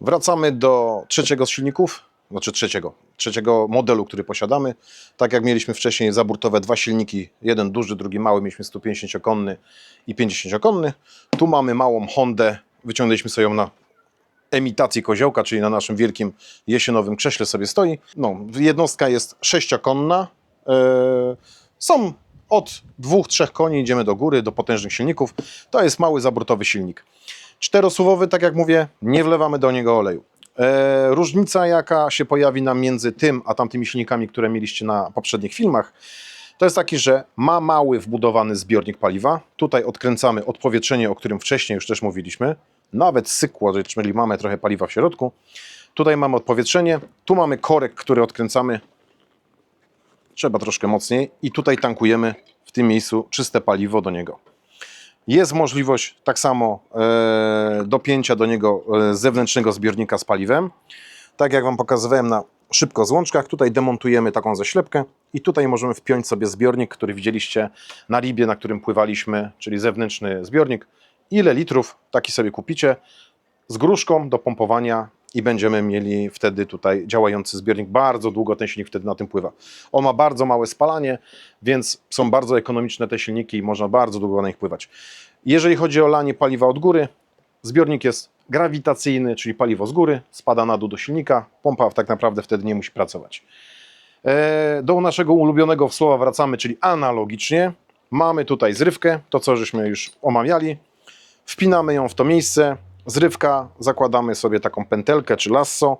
Wracamy do trzeciego z silników, znaczy trzeciego, trzeciego modelu, który posiadamy. Tak jak mieliśmy wcześniej zaburtowe dwa silniki, jeden duży, drugi mały, mieliśmy 150-konny i 50-konny. Tu mamy małą Hondę, wyciągnęliśmy sobie ją na emitacji koziołka, czyli na naszym wielkim jesienowym krześle sobie stoi. No, jednostka jest sześciokonna. E, są od dwóch, trzech koni, idziemy do góry, do potężnych silników. To jest mały zaburtowy silnik. Czterosuwowy, tak jak mówię, nie wlewamy do niego oleju. E, różnica, jaka się pojawi nam między tym, a tamtymi silnikami, które mieliście na poprzednich filmach, to jest taki, że ma mały wbudowany zbiornik paliwa. Tutaj odkręcamy odpowietrzenie, o którym wcześniej już też mówiliśmy. Nawet sykło, czyli mamy trochę paliwa w środku. Tutaj mamy odpowietrzenie. Tu mamy korek, który odkręcamy. Trzeba troszkę mocniej. I tutaj tankujemy w tym miejscu czyste paliwo do niego. Jest możliwość tak samo e, dopięcia do niego e, zewnętrznego zbiornika z paliwem. Tak jak Wam pokazywałem na szybko złączkach, tutaj demontujemy taką zaślepkę i tutaj możemy wpiąć sobie zbiornik, który widzieliście na ribie, na którym pływaliśmy, czyli zewnętrzny zbiornik. Ile litrów taki sobie kupicie z gruszką do pompowania i będziemy mieli wtedy tutaj działający zbiornik. Bardzo długo ten silnik wtedy na tym pływa. On ma bardzo małe spalanie, więc są bardzo ekonomiczne te silniki i można bardzo długo na nich pływać. Jeżeli chodzi o lanie paliwa od góry, zbiornik jest grawitacyjny, czyli paliwo z góry spada na dół do silnika, pompa tak naprawdę wtedy nie musi pracować. E, Do naszego ulubionego słowa wracamy, czyli analogicznie. Mamy tutaj zrywkę, to co żeśmy już omawiali. Wpinamy ją w to miejsce. Zrywka, zakładamy sobie taką pętelkę czy lasso,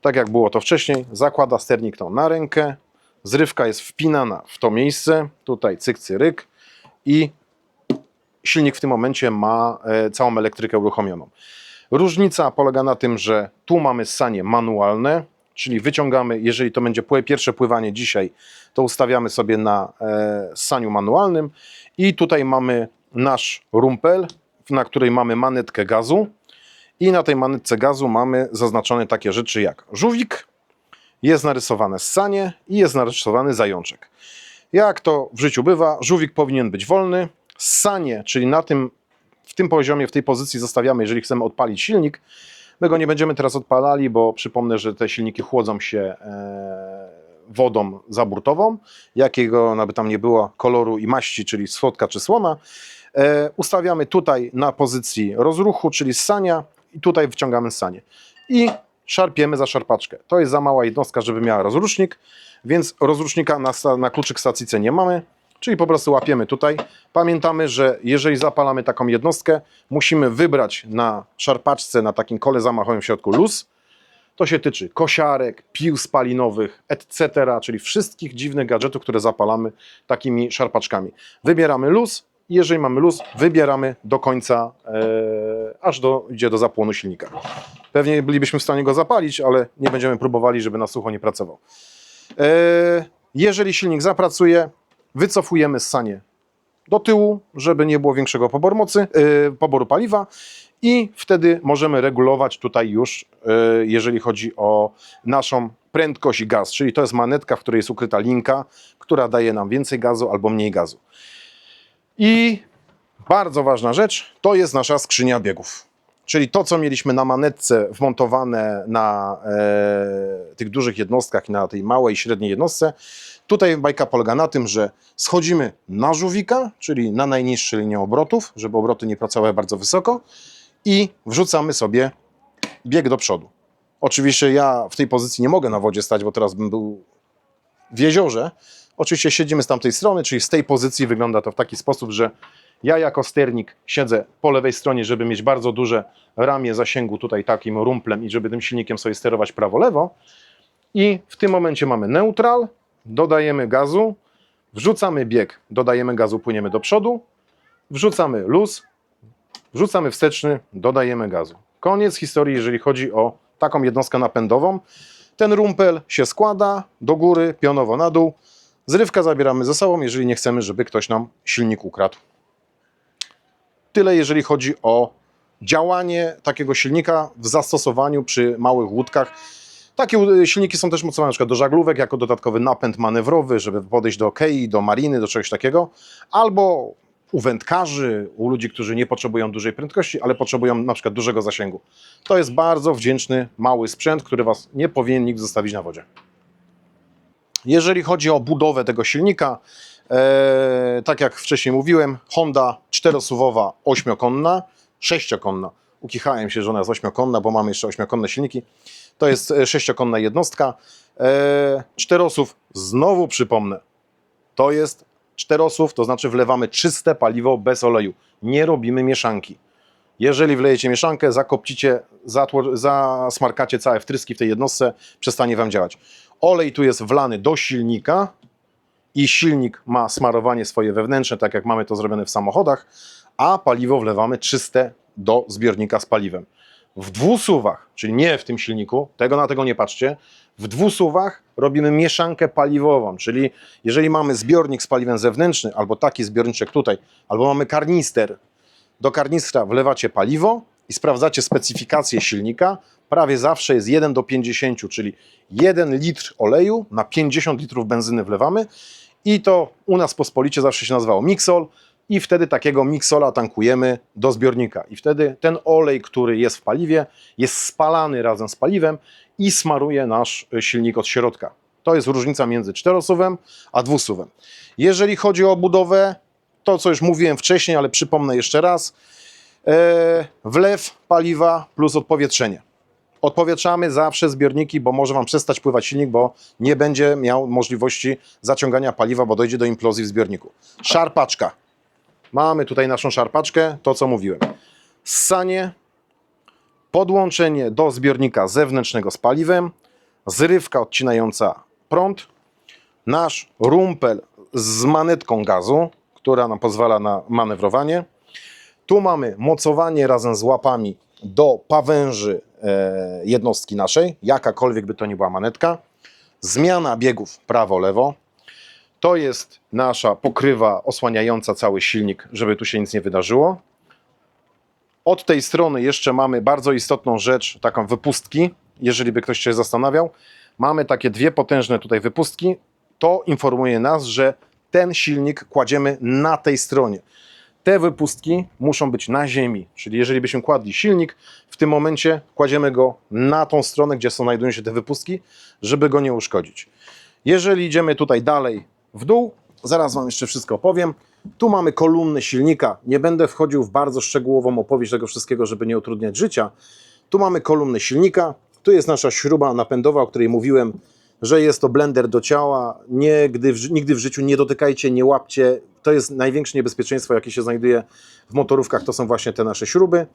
tak jak było to wcześniej. Zakłada sternik tą na rękę. Zrywka jest wpinana w to miejsce. Tutaj cyk, cyryk. I silnik w tym momencie ma e, całą elektrykę uruchomioną. Różnica polega na tym, że tu mamy ssanie manualne, czyli wyciągamy, jeżeli to będzie pierwsze pływanie dzisiaj, to ustawiamy sobie na e, ssaniu manualnym i tutaj mamy nasz rumpel, na której mamy manetkę gazu i na tej manetce gazu mamy zaznaczone takie rzeczy jak żółwik, jest narysowane ssanie i jest narysowany zajączek. Jak to w życiu bywa, żółwik powinien być wolny, ssanie, czyli na tym, w tym poziomie, w tej pozycji zostawiamy, jeżeli chcemy odpalić silnik. My go nie będziemy teraz odpalali, bo przypomnę, że te silniki chłodzą się e, wodą zaburtową, jakiego nawet tam nie było koloru i maści, czyli słodka czy słona. E, ustawiamy tutaj na pozycji rozruchu, czyli ssania i tutaj wciągamy ssanie. I szarpiemy za szarpaczkę. To jest za mała jednostka, żeby miała rozrusznik, więc rozrusznika na, na kluczyk stacji C nie mamy, czyli po prostu łapiemy tutaj. Pamiętamy, że jeżeli zapalamy taką jednostkę, musimy wybrać na szarpaczce, na takim kole zamachowym w środku luz. To się tyczy kosiarek, pił spalinowych, etc., czyli wszystkich dziwnych gadżetów, które zapalamy takimi szarpaczkami. Wybieramy luz jeżeli mamy luz, wybieramy do końca, e, aż do, idzie do zapłonu silnika. Pewnie bylibyśmy w stanie go zapalić, ale nie będziemy próbowali, żeby na sucho nie pracował. E, jeżeli silnik zapracuje, wycofujemy ssanie do tyłu, żeby nie było większego poboru mocy, e, poboru paliwa i wtedy możemy regulować tutaj już, e, jeżeli chodzi o naszą prędkość i gaz, czyli to jest manetka, w której jest ukryta linka, która daje nam więcej gazu albo mniej gazu. I bardzo ważna rzecz, to jest nasza skrzynia biegów. Czyli to, co mieliśmy na manetce wmontowane na e, tych dużych jednostkach na tej małej i średniej jednostce. Tutaj bajka polega na tym, że schodzimy na żółwika, czyli na najniższej linię obrotów, żeby obroty nie pracowały bardzo wysoko i wrzucamy sobie bieg do przodu. Oczywiście ja w tej pozycji nie mogę na wodzie stać, bo teraz bym był w jeziorze. Oczywiście siedzimy z tamtej strony, czyli z tej pozycji wygląda to w taki sposób, że ja jako sternik siedzę po lewej stronie, żeby mieć bardzo duże ramię zasięgu tutaj takim rumplem i żeby tym silnikiem sobie sterować prawo-lewo. I w tym momencie mamy neutral, dodajemy gazu, wrzucamy bieg, dodajemy gazu, płyniemy do przodu, wrzucamy luz, wrzucamy wsteczny, dodajemy gazu. Koniec historii, jeżeli chodzi o taką jednostkę napędową. Ten rumpel się składa do góry, pionowo na dół. Zrywkę zabieramy ze sobą, jeżeli nie chcemy, żeby ktoś nam silnik ukradł. Tyle, jeżeli chodzi o działanie takiego silnika w zastosowaniu przy małych łódkach. Takie silniki są też mocowane przykład do żaglówek jako dodatkowy napęd manewrowy, żeby podejść do kei, do mariny, do czegoś takiego. Albo u wędkarzy, u ludzi, którzy nie potrzebują dużej prędkości, ale potrzebują na przykład dużego zasięgu. To jest bardzo wdzięczny, mały sprzęt, który Was nie powinien nikt zostawić na wodzie. Jeżeli chodzi o budowę tego silnika, e, tak jak wcześniej mówiłem, Honda czterosuwowa, ośmiokonna, sześciokonna. Ukichałem się, że ona jest ośmiokonna, bo mamy jeszcze ośmiokonne silniki. To jest e, sześciokonna jednostka. E, czterosuw, znowu przypomnę, to jest czterosuw, to znaczy wlewamy czyste paliwo bez oleju. Nie robimy mieszanki. Jeżeli wlejecie mieszankę, zakopcicie, zasmarkacie całe wtryski w tej jednostce, przestanie Wam działać. Olej tu jest wlany do silnika i silnik ma smarowanie swoje wewnętrzne, tak jak mamy to zrobione w samochodach, a paliwo wlewamy czyste do zbiornika z paliwem. W dwusuwach, czyli nie w tym silniku, tego na tego nie patrzcie, w dwusuwach robimy mieszankę paliwową, czyli jeżeli mamy zbiornik z paliwem zewnętrznym, albo taki zbiorniczek tutaj, albo mamy karnister, do karnistra wlewacie paliwo i sprawdzacie specyfikację silnika. Prawie zawsze jest 1 do 50, czyli 1 litr oleju na 50 litrów benzyny wlewamy i to u nas pospolicie zawsze się nazywało Mixol i wtedy takiego Mixola tankujemy do zbiornika i wtedy ten olej, który jest w paliwie jest spalany razem z paliwem i smaruje nasz y, silnik od środka. To jest różnica między czterosuwem a dwusuwem. Jeżeli chodzi o budowę, to co już mówiłem wcześniej, ale przypomnę jeszcze raz, wlew paliwa plus odpowietrzenie. Odpowietrzamy zawsze zbiorniki, bo może Wam przestać pływać silnik, bo nie będzie miał możliwości zaciągania paliwa, bo dojdzie do implozji w zbiorniku. Szarpaczka. Mamy tutaj naszą szarpaczkę, to co mówiłem. Ssanie, podłączenie do zbiornika zewnętrznego z paliwem, zrywka odcinająca prąd, nasz rumpel z manetką gazu, która nam pozwala na manewrowanie. Tu mamy mocowanie razem z łapami do pawęży e, jednostki naszej, jakakolwiek by to nie była manetka. Zmiana biegów prawo-lewo. To jest nasza pokrywa osłaniająca cały silnik, żeby tu się nic nie wydarzyło. Od tej strony jeszcze mamy bardzo istotną rzecz, taką wypustki, jeżeli by ktoś się zastanawiał. Mamy takie dwie potężne tutaj wypustki. To informuje nas, że ten silnik kładziemy na tej stronie. Te wypustki muszą być na ziemi, czyli jeżeli byśmy kładli silnik, w tym momencie kładziemy go na tą stronę, gdzie są, znajdują się te wypustki, żeby go nie uszkodzić. Jeżeli idziemy tutaj dalej w dół, zaraz Wam jeszcze wszystko opowiem. Tu mamy kolumny silnika. Nie będę wchodził w bardzo szczegółową opowieść tego wszystkiego, żeby nie utrudniać życia. Tu mamy kolumny silnika. Tu jest nasza śruba napędowa, o której mówiłem, że jest to blender do ciała. Nigdy w, nigdy w życiu nie dotykajcie, nie łapcie. To jest największe niebezpieczeństwo, jakie się znajduje w motorówkach. To są właśnie te nasze śruby.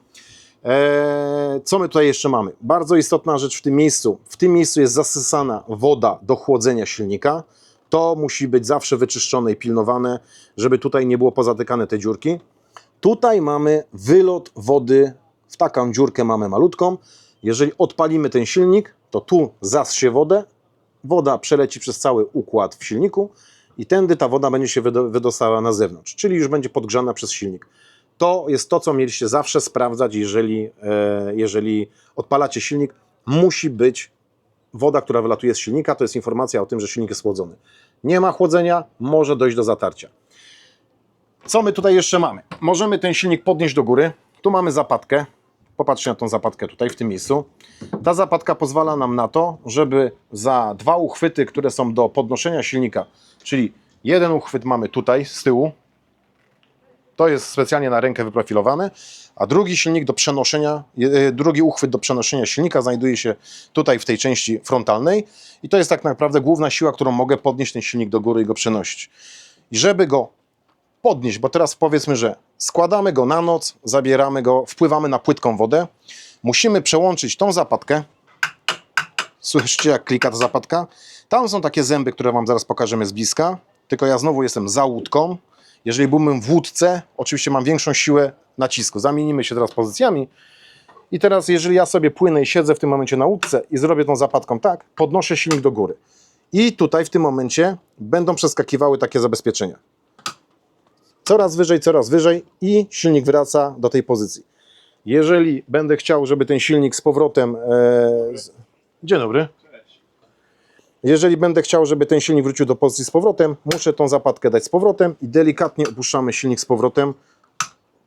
Eee, co my tutaj jeszcze mamy? Bardzo istotna rzecz w tym miejscu. W tym miejscu jest zasysana woda do chłodzenia silnika. To musi być zawsze wyczyszczone i pilnowane, żeby tutaj nie było pozatykane te dziurki. Tutaj mamy wylot wody, w taką dziurkę mamy malutką. Jeżeli odpalimy ten silnik, to tu zassie wodę, woda przeleci przez cały układ w silniku i tędy ta woda będzie się wydo- wydostała na zewnątrz, czyli już będzie podgrzana przez silnik. To jest to, co mieliście zawsze sprawdzać, jeżeli, e, jeżeli odpalacie silnik. Musi być woda, która wylatuje z silnika, to jest informacja o tym, że silnik jest chłodzony. Nie ma chłodzenia, może dojść do zatarcia. Co my tutaj jeszcze mamy? Możemy ten silnik podnieść do góry. Tu mamy zapadkę. Popatrzcie na tą zapadkę tutaj w tym miejscu. Ta zapadka pozwala nam na to, żeby za dwa uchwyty, które są do podnoszenia silnika, czyli jeden uchwyt mamy tutaj z tyłu, to jest specjalnie na rękę wyprofilowane, a drugi silnik do przenoszenia, e, drugi uchwyt do przenoszenia silnika znajduje się tutaj w tej części frontalnej i to jest tak naprawdę główna siła, którą mogę podnieść ten silnik do góry i go przenosić. I żeby go podnieść, bo teraz powiedzmy, że składamy go na noc, zabieramy go, wpływamy na płytką wodę, musimy przełączyć tą zapadkę. Słyszycie, jak klika ta zapadka? Tam są takie zęby, które Wam zaraz pokażemy z bliska, tylko ja znowu jestem za łódką. Jeżeli byłbym w łódce, oczywiście mam większą siłę nacisku. Zamienimy się teraz pozycjami. I teraz, jeżeli ja sobie płynę i siedzę w tym momencie na łódce i zrobię tą zapadką tak, podnoszę silnik do góry. I tutaj w tym momencie będą przeskakiwały takie zabezpieczenia coraz wyżej, coraz wyżej i silnik wraca do tej pozycji. Jeżeli będę chciał, żeby ten silnik z powrotem. E, z... Dzień dobry. Jeżeli będę chciał, żeby ten silnik wrócił do pozycji z powrotem, muszę tą zapadkę dać z powrotem i delikatnie opuszczamy silnik z powrotem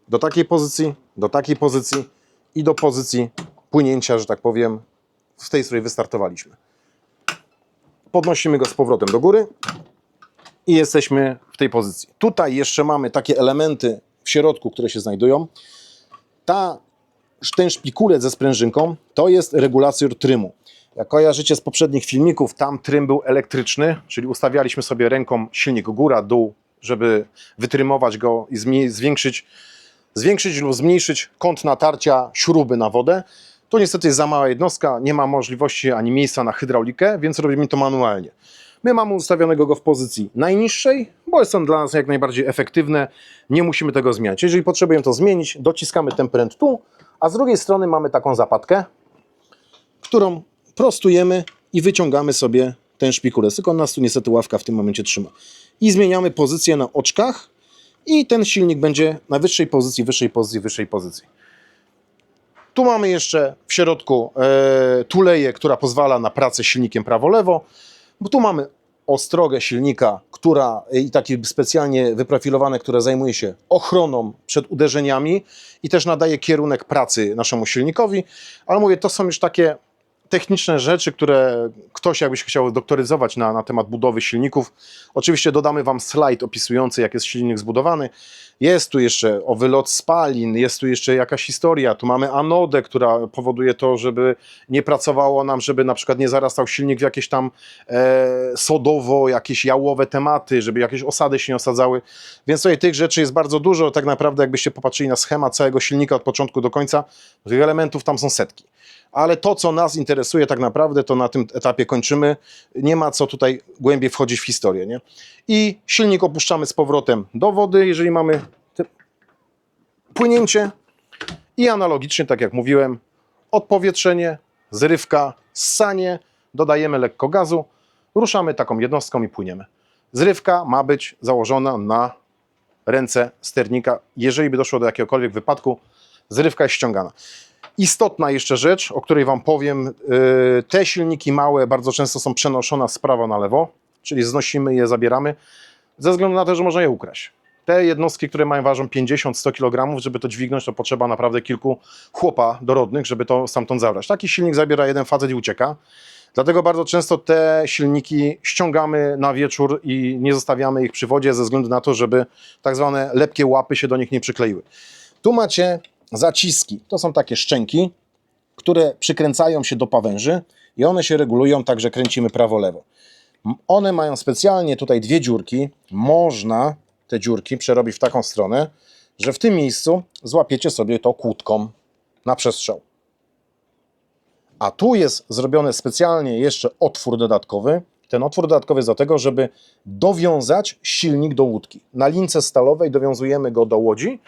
do takiej pozycji, do takiej pozycji i do pozycji płynięcia, że tak powiem, w tej, z której wystartowaliśmy. Podnosimy go z powrotem do góry i jesteśmy w tej pozycji. Tutaj jeszcze mamy takie elementy w środku, które się znajdują. Ta, ten szpikulec ze sprężynką to jest regulator trymu. Jak kojarzycie z poprzednich filmików, tam trym był elektryczny, czyli ustawialiśmy sobie ręką silnik góra, dół, żeby wytrymować go i zwiększyć, zwiększyć lub zmniejszyć kąt natarcia śruby na wodę. Tu niestety jest za mała jednostka, nie ma możliwości ani miejsca na hydraulikę, więc robimy to manualnie. My mamy ustawionego go w pozycji najniższej, bo jest on dla nas jak najbardziej efektywne. Nie musimy tego zmieniać. Jeżeli potrzebujemy to zmienić, dociskamy ten pręt tu, a z drugiej strony mamy taką zapadkę, którą prostujemy i wyciągamy sobie ten szpikulec. Tylko nas tu niestety ławka w tym momencie trzyma. I zmieniamy pozycję na oczkach i ten silnik będzie na wyższej pozycji, wyższej pozycji, wyższej pozycji. Tu mamy jeszcze w środku e, tuleję, która pozwala na pracę silnikiem prawo-lewo. Bo tu mamy ostrogę silnika, która i takie specjalnie wyprofilowane, które zajmuje się ochroną przed uderzeniami i też nadaje kierunek pracy naszemu silnikowi. Ale mówię, to są już takie techniczne rzeczy, które ktoś jakbyś chciał doktoryzować na, na temat budowy silników. Oczywiście dodamy Wam slajd opisujący, jak jest silnik zbudowany. Jest tu jeszcze o wylot spalin, jest tu jeszcze jakaś historia. Tu mamy anodę, która powoduje to, żeby nie pracowało nam, żeby na przykład nie zarastał silnik w jakieś tam e, sodowo, jakieś jałowe tematy, żeby jakieś osady się nie osadzały. Więc tutaj tych rzeczy jest bardzo dużo. Tak naprawdę, jakbyście popatrzyli na schemat całego silnika od początku do końca, tych elementów tam są setki ale to, co nas interesuje tak naprawdę, to na tym etapie kończymy. Nie ma co tutaj głębiej wchodzić w historię. Nie? I silnik opuszczamy z powrotem do wody, jeżeli mamy płynięcie. I analogicznie, tak jak mówiłem, odpowietrzenie, zrywka, ssanie, dodajemy lekko gazu, ruszamy taką jednostką i płyniemy. Zrywka ma być założona na ręce sternika. Jeżeli by doszło do jakiegokolwiek wypadku, zrywka jest ściągana. Istotna jeszcze rzecz, o której Wam powiem, yy, te silniki małe bardzo często są przenoszone z prawa na lewo, czyli znosimy je, zabieramy, ze względu na to, że można je ukraść. Te jednostki, które mają ważą 50-100 kg, żeby to dźwignąć, to potrzeba naprawdę kilku chłopa dorodnych, żeby to stamtąd zabrać. Taki silnik zabiera jeden facet i ucieka. Dlatego bardzo często te silniki ściągamy na wieczór i nie zostawiamy ich przy wodzie ze względu na to, żeby tak zwane lepkie łapy się do nich nie przykleiły. Tu macie zaciski. To są takie szczęki, które przykręcają się do pawęży i one się regulują tak, że kręcimy prawo-lewo. One mają specjalnie tutaj dwie dziurki. Można te dziurki przerobić w taką stronę, że w tym miejscu złapiecie sobie to kłódką na przestrzał. A tu jest zrobiony specjalnie jeszcze otwór dodatkowy. Ten otwór dodatkowy jest do tego, żeby dowiązać silnik do łódki. Na lince stalowej dowiązujemy go do łodzi.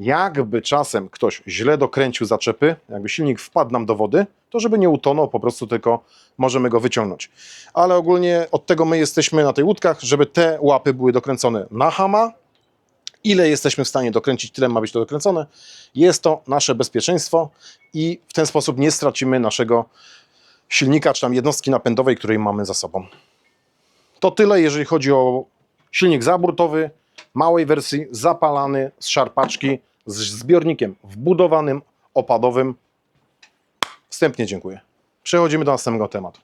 Jakby czasem ktoś źle dokręcił zaczepy, jakby silnik wpadł nam do wody, to żeby nie utonął, po prostu tylko możemy go wyciągnąć. Ale ogólnie od tego my jesteśmy na tej łódkach, żeby te łapy były dokręcone na hama. Ile jesteśmy w stanie dokręcić, tyle ma być to dokręcone. Jest to nasze bezpieczeństwo i w ten sposób nie stracimy naszego silnika, czy tam jednostki napędowej, której mamy za sobą. To tyle, jeżeli chodzi o silnik zaburtowy, małej wersji, zapalany z szarpaczki, z zbiornikiem wbudowanym, opadowym. Wstępnie dziękuję. Przechodzimy do następnego tematu.